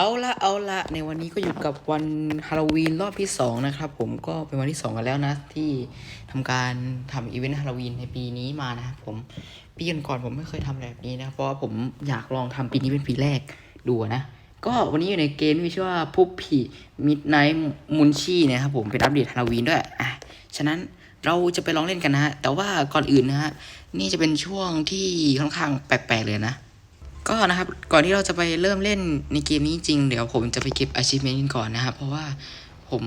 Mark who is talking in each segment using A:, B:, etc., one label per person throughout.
A: เอาละเอาละในวันนี้ก็อยู่กับวันฮาโลวีนรอบที่สองนะครับผมก็เป็นวันที่สองกันแล้วนะ ที่ทำการทำอีเวนต์ฮาโลวีนในปีนี้มานะครับผมปีก่อนๆผมไม่เคยทำอะไรแบบนี้นะ เพราะว่าผมอยากลองทำปีนี้เป็นปีแรกดูนะ ก็วันนี้อยู่ในเกมที่มีชื่อว่าพุบผีมิดไนท์มุนชี่นะครับผมเป็นอัปเดตฮาโลวีนด้วยอะฉะนั้นเราจะไปลองเล่นกันนะฮะแต่ว่าก่อนอื่นนะฮะนี่จะเป็นช่วงที่ค่อนข้างแปลกๆเลยนะ ก็นะครับก่อนที่เราจะไปเริ่มเล่นในเกมนี้จริง เดี๋ยวผมจะไปเก็บ achievement กันก่อนนะครับ เพราะว่าผม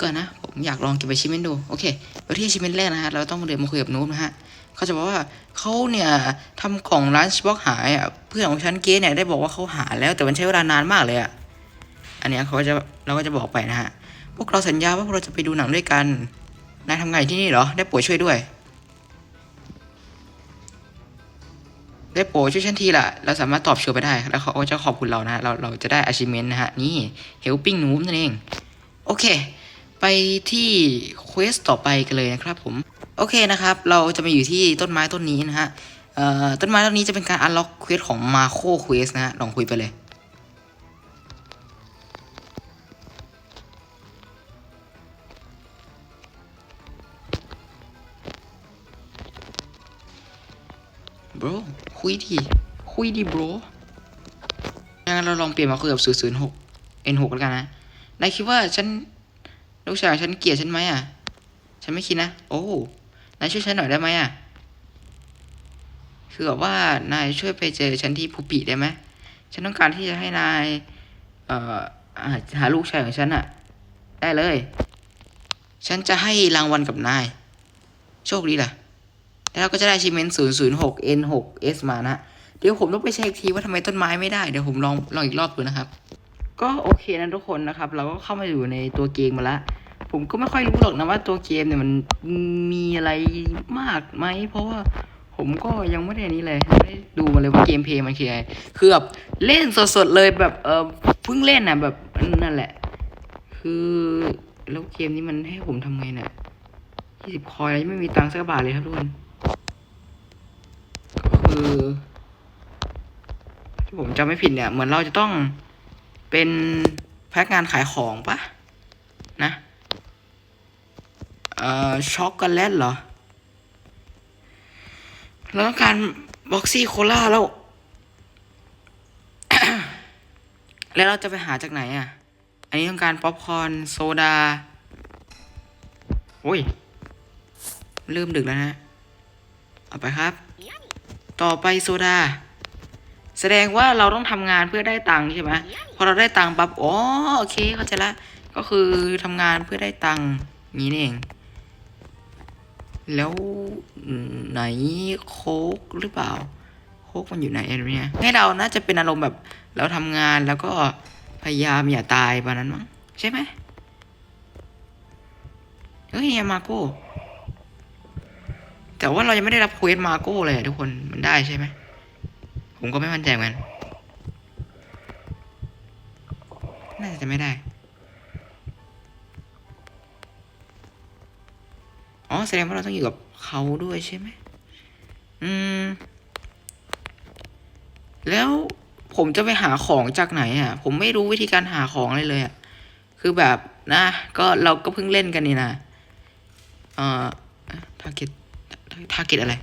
A: ก็นะ ผมอยากลองเก็บ achievement ดู โอเคไปที่ achievement แรกนะฮะ เราต้องเดินมาคุยกับนูบนะฮะเขาจะบอกว่าเขาเนี่ยทำกล่องร้านชบ็อกหายอะเพื่อนของฉันเกสเนี่ยได้บอกว่าเขาหาแล้วแต่มันใช้เวลานานมากเลยอะอันเนี้ยเขาก็จะเราก็จะบอกไปนะฮะพวกเราสัญญาว่าพวกเราจะไปดูหนังด้วยกันนายทำไงที่นี่เหรอได้โปรดช่วยด้วย ได้โปรช่วยฉันทีละเราสามารถตอบเชื่อไปได้ แล้วเขาก็จะขอบคุณเรานะฮะ เราเราจะได้ achievement นะฮะ นี่ helping noob นั่นเอง โอเค ไปที่ quest ต่อไปกันเลยนะครับผม โอเคนะครับ เราจะมาอยู่ที่ต้นไม้ต้นนี้นะฮะต้นไม้ต้นนี้จะเป็นการ unlock quest ของ Marco quest นะฮะ ลองคุยไปเลย คุยดิคุยดิ bro งั้นเราลองเปลี่ยนมาคุยกับ0 0 6 N 6แล้วกันนะนายคิดว่าฉันลูกชายของฉันเกลียดฉันไหมอะ ฉันไม่คิดนะ โอ้นายช่วยฉันหน่อยได้ไหมอะ คือแบบว่านายช่วยไปเจอฉันที่ภูปีได้ไหมฉันต้องการที่จะให้นายเอ่อหาหาลูกชายของฉันอะ ได้เลย ฉันจะให้รางวัลกับนาย โชคดีล่ะ แล้วเราก็จะได้ achievement 006 N 6 S มานะเดี๋ยวผมต้องไปเช็คทีว่าทำไมต้นไม้ไม่ได้ เดี๋ยวผมลองลองอีกรอบดูนะครับ ก็โอเคนะทุกคนนะครับ เราก็เข้ามาอยู่ในตัวเกมมาแล้วผมก็ไม่ค่อยรู้หรอกนะว่าตัวเกมเนี่ยมันมีอะไรมากไหมเพราะว่าผมก็ยังไม่ได้นี้เลยไม่ได้ดูมาเลยว่าเกมเพลย์มันคืออะไรคือแบบเล่นสดๆเลยแบบเออเพิ่งเล่นนะแบบนั่นแหละ คือแล้วเกมนี้มันให้ผมทำไงเนี่ยยี่สิบคอยแล้วไม่มีตังค์สักบาทเลยครับทุกคน คือที่ผมจำไม่ผิดเนี่ย เหมือนเราจะต้องเป็นพนักงานขายของปะนะเอ่อช็อกโกแลตเหรอเราต้องการบ็อกซี่โคลาแล้ว แล้วเราจะไปหาจากไหนอะ อันนี้ต้องการป๊อปคอร์นโซดาโอ้ยเริ่มดึกแล้วนะ เอาไปครับ ต่อไปโซดา แสดงว่าเราต้องทำงานเพื่อได้ตังค์ใช่ไหมพอเราได้ตังค์ปั๊บอ๋อโอเคเข้าใจละก็คือทำงานเพื่อได้ตังค์นี้นี่เอง แล้วไหนโค้กหรือเปล่า โค้กมันอยู่ไหนอันเนี้ยให้เราน่าจะเป็นอารมณ์แบบเราทำงานแล้วก็พยายามอย่าตายประมาณนั้นมั้งใช่ไหมเฮ้ยมาโก้ แต่ว่าเรายังไม่ได้รับเควสมาโก้เลยทุกคนมันได้ใช่ไหมผมก็ไม่มั่นใจเหมือนกันน่าจะไม่ได้อ๋อแสดงว่าเราต้องอยู่กับเขาด้วยใช่ไหมอืม แล้วผมจะไปหาของจากไหนอะ ผมไม่รู้วิธีการหาของเลยเลยอะ คือแบบนะ ก็เราก็เพิ่งเล่นกันนี่นะ เอ่อทาร์เก็ต ทาร์เก็ตอะไร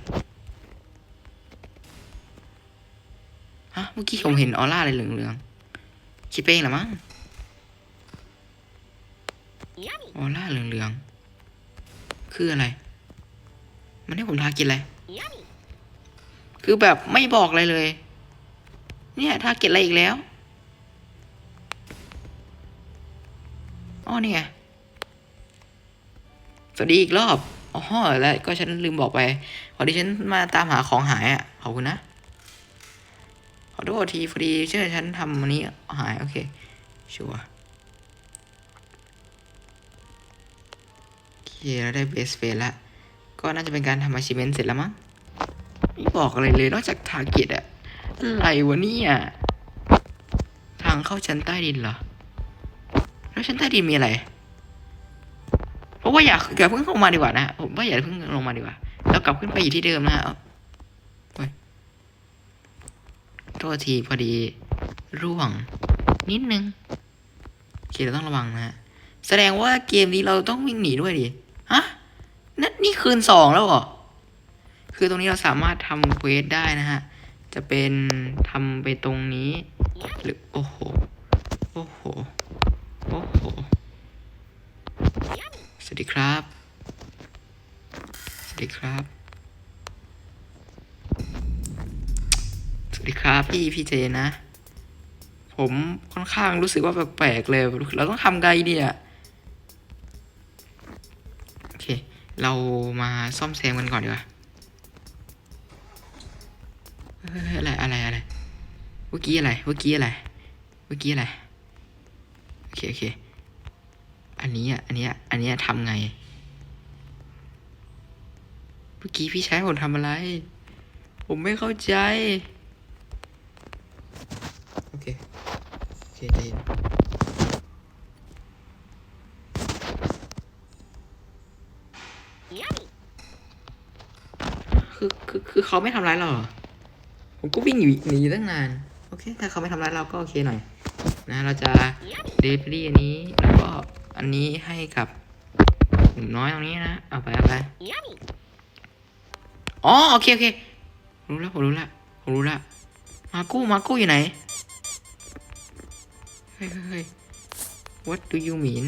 A: ฮะ เมื่อกี้ผมเห็นออร่าอะไรเหลืองๆ คิดไปเองหรอมั้ง ออร่าเหลืองๆ คืออะไร มันให้ผมทาเกินอะไร คือแบบไม่บอกอะไรเลย เนี่ยทาเก็ตอะไรอีกแล้ว อ๋อนี่ไงสวัสดีอีกรอบ อ๋อแล้วก็ฉันลืมบอกไปพอดีฉันมาตามหาของหายอะขอบคุณนะขอโทษทีพอดีเชื่อฉันทำอันนี้หายโอเคชัวร์โอเคเราได้เบสเฟสล้วก็น่าจะเป็นการทำอาชิเมนเสร็จแล้วมั้งไม่บอกอะไรเลยนอกจากทาร์เก็ตอะอะไรวะเนี่ยทางเข้าชั้นใต้ดินเหรอ แล้วชั้นใต้ดินมีอะไร เพราะว่าอยากอย่าเพิ่งลงมาดีกว่านะผมว่าอย่าเพิ่งลงมาดีกว่าแล้วกลับขึ้นไปอยู่ที่เดิมนะฮะโทษทีพอดีร่วง นิดนึงโอเคเราต้องระวังนะฮะแสดงว่าเกมนี้เราต้องวิ่งหนีด้วยดิฮะนั่นนี่คืนสองแล้วเหรอคือตรงนี้เราสามารถทำเควสได้นะฮะจะเป็นทำไปตรงนี้หรือโอ้โหโอ้โหโอ้โห วัสดีครับ สวัสดีครับ สวัสดีครับพี่พี่เจนะ ผมค่อนข้างรู้สึกว่าแปลกๆเลย เราต้องทำไงเนี่ยโอเค เรามาซ่อมแซมกันก่อนดีกว่าอะไรอะไรอะไรเมื่อกี้อะไรเมื่อกี้อะไรเมื่อกี้อะไรโอเคโอเค อันนี้อะ อันเนี้ยอันเนี้ยทำไง เมื่อกี้พี่ใช้ผมทำอะไร ผมไม่เข้าใจ โอเค โอเคใจเย็นคือคือคือเขาไม่ทำร้ายเราเหรอผมก็วิ่งอยู่หนีอยู่ตั้งนาน โอเค ถ้าเขาไม่ทำร้ายเราก็โอเคหน่อย นะ เราจะเดลิเวอรี่อันนี้แล้วก็ อันนี้ให้กับหนุ่มน้อยตรงนี้นะ เอาไปเอาไปอ๋อโอเคโอเคผมรู้แล้วผมรู้แล้วผมรู้แล้วมากู้มากู้อยู่ไหนเฮ้ยเฮ้ยเฮ้ย what do you mean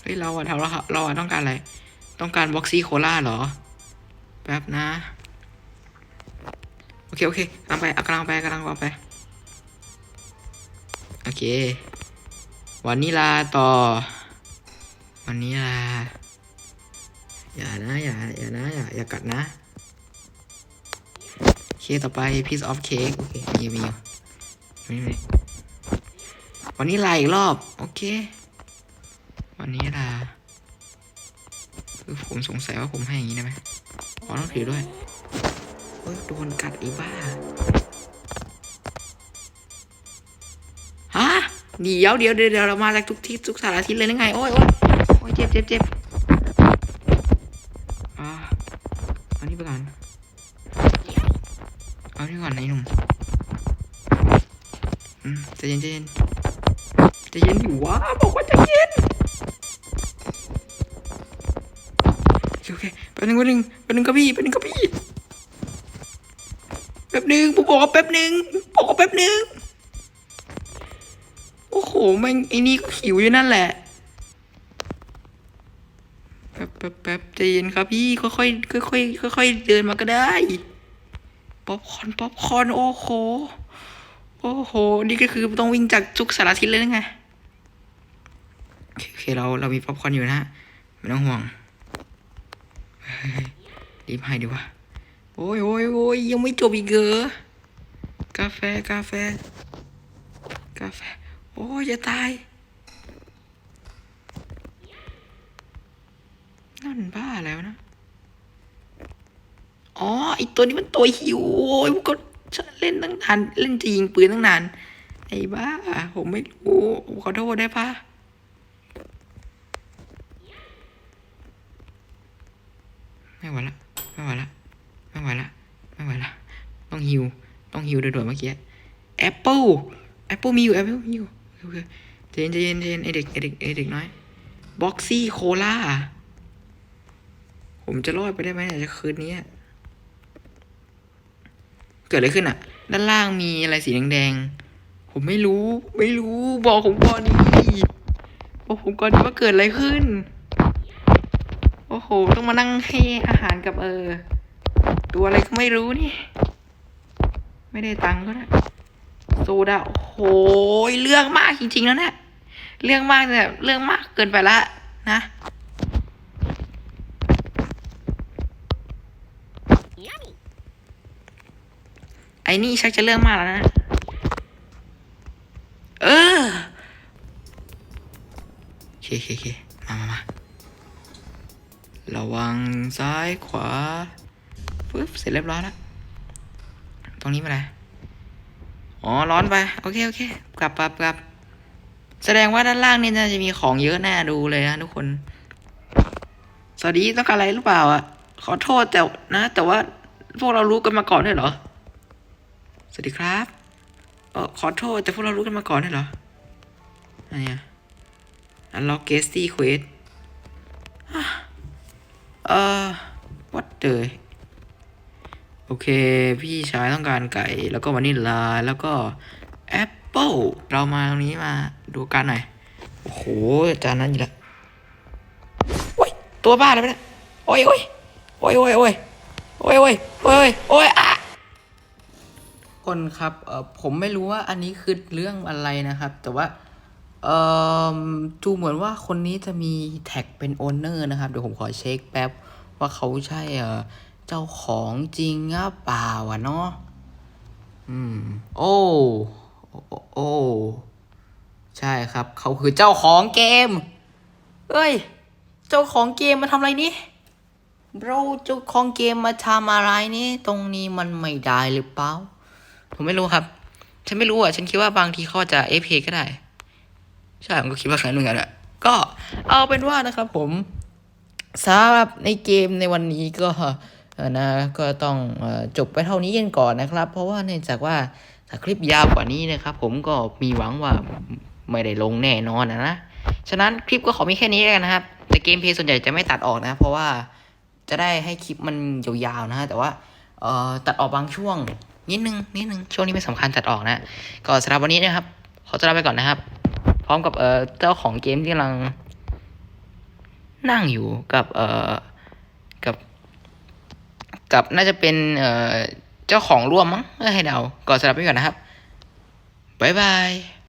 A: เฮ้ยเราอะเราอะเราอะต้องการอะไร ต้องการบ็อกซี่โคลาเหรอ แป๊บนะ โอเค โอเคกำลังไปเอากำลังไปกำลังไป โอเค วันนี้ลาต่อวันนี้ลา อย่านะ อย่า อย่านะ อย่า อย่ากัดนะ เคต่อไป piece of cake โอเค มีมีมีมีวันนี้ลาอีกรอบ โอเค วันนี้ลาคือผมสงสัยว่าผมให้อย่างนี้ได้ไหมขอต้องถือด้วยเฮ้ยโดนกัดอีบ้า เดี๋ยวเดี๋ยวเดี๋ยวเรามาจากทุกที่ทุกสารทิศเลยนะไงโอ้ยโอ้ยโอ้ยเจ็บเจ็บเจ็บอ่าเอานี่ไปก่อนเอานี่ก่อนไอ้หนุ่มอืมใจเย็นใจเย็นใจเย็นอยู่วะบอกว่าใจเย็นโอเคแป๊บนึงแป๊บนึงแป๊บนึงครับพี่แป๊บนึงครับพี่แป๊บนึงผมบอกว่าแป๊บนึงบอกว่าแป๊บนึง แม่งไอ้นี่ก็หิวอยู่นั่นแหละแป๊บแป๊บแป๊บใจเย็นครับพี่ค่อยค่อยค่อยค่อยค่อยค่อยๆเดินมาก็ได้ป๊อปคอนป๊อปคอนโอ้โหโอ้โห นี่ก็คือต้องวิ่งจากทุกสารทิศเลยนะไงโอเคเราเรามีป๊อปคอนอยู่นะฮะไม่ต้องห่วงรีบให้ดีกว่าโอ้ยโอ้ยโอ้ยยังไม่จบอีกเหรอกาแฟกาแฟ กาแฟ โอ้ยจะตาย นั่นบ้าแล้วนะ อ๋อไอตัวนี้มันตัวหิว โอ้ยก็เล่นตั้งนาน เล่นจะยิงปืนตั้งนาน ไอ้บ้า ผมไม่รู้ผมขอโทษได้ปะไม่ไหวละ ไม่ไหวละ ไม่ไหวละ ไม่ไหวละ ต้องฮิว ต้องฮิวโดยด่วนเมื่อกี้แอปเปิลแอปเปิลมีอยู่แอปเปิลมีอยู่ เคใจเย็นใจเย็นใจเย็นไอเด็กไอเด็กไอเด็กน้อยบ็อกซี่โคล่าผมจะรอดไปได้ไหมเนี่ยคืนนี้เกิดอะไรขึ้นอะ ด้านล่างมีอะไรสีแดงๆ ผมไม่รู้ ไม่รู้บอกผมก่อนดิบอกผมก่อนดิว่าเกิดอะไรขึ้น โอ้โห ต้องมานั่งให้อาหารกับเออ ตัวอะไรก็ไม่รู้นี่ ไม่ได้ตังค์ก็ได้โซดาโอ้ โหเรื่องมากจริงๆแล้วเนี่ยเรื่องมากแบบเรื่องมากเกินไปละนะไอ้นี่ชักจะเรื่องมากแล้วนะ เออโอเคโอเคเคมามามาระวังซ้ายขวาปึ๊บเสร็จเรียบร้อยแล้ว ตรงนี้มาอะไร อ๋อ ร้อนไป โอเค โอเค กลับกลับกลับ แสดงว่าด้านล่างนี่น่าจะมีของเยอะแน่ดูเลยนะทุกคน สวัสดีต้องการอะไรหรือเปล่าอะ ขอโทษแต่นะ แต่ว่าพวกเรารู้กันมาก่อนด้วยเหรอ สวัสดีครับเออขอโทษแต่พวกเรารู้กันมาก่อนได้เหรออันเนี้ย unlock guesty quest อะเออ what the โอเค พี่ชายต้องการไก่ แล้วก็วานิลลา แล้วก็แอปเปิลเรามาตรงนี้มาดูกันหน่อย โอ้โห จานนั้นอยู่ล้วโอ้ย ตัวบ้าเลยไหมเนี่ยโอ้ยโอ้ยโอ้ยโอ้ยโอ้ยโอ้ยโอ้ยโอ้ยโอ้ยโอ้ยอะคนครับเออผมไม่รู้ว่าอันนี้คือเรื่องอะไรนะครับ แต่ว่าเอ่อดูเหมือนว่าคนนี้จะมีแท็กเป็นโอนเนอร์นะครับ เดี๋ยวผมขอเช็คแป๊บว่าเขาใช่เอ่อ เจ้าของจริงหรือเปล่าวะเนาะอืม โอ้โอ้โอใช่ครับ เขาคือเจ้าของเกม เอ้ย เจ้าของเกมมาทำอะไรนี่เราเจ้าของเกมมาทำอะไรนี่ ตรงนี้มันไม่ได้หรือเปล่า ผมไม่รู้ครับ ฉันไม่รู้อะ ฉันคิดว่าบางทีเขาอาจจะเอฟก็ได้ ใช่ ผมก็คิดว่าครั้งหนึ่งอะก็เอาเป็นว่านะครับผมสำหรับในเกมในวันนี้ก็ นะก็ต้องจบไปเท่านี้กันก่อนนะครับ เพราะว่าเนื่องจากว่าถ้าคลิปยาวกว่านี้นะครับ ผมก็มีหวังว่าไม่ได้ลงแน่นอนนะนะฉะนั้นคลิปก็ขอมีแค่นี้แล้วกันนะครับ แต่เกมเพลย์ส่วนใหญ่จะไม่ตัดออกนะ เพราะว่าจะได้ให้คลิปมันยาวๆนะฮะแต่ว่าตัดออกบางช่วงนิดนึงนิดนึงช่วงนี้ไม่สำคัญตัดออกนะก็สำหรับวันนี้นะครับ ขอตัวลาไปก่อนนะครับ พร้อมกับเจ้าของเกมที่กำลังนั่งอยู่กับเอ่อกับ กับน่าจะเป็นเจ้าของร่วมมั้งเออให้เดาก่อนสำหรับไปก่อนนะครับบ๊ายบาย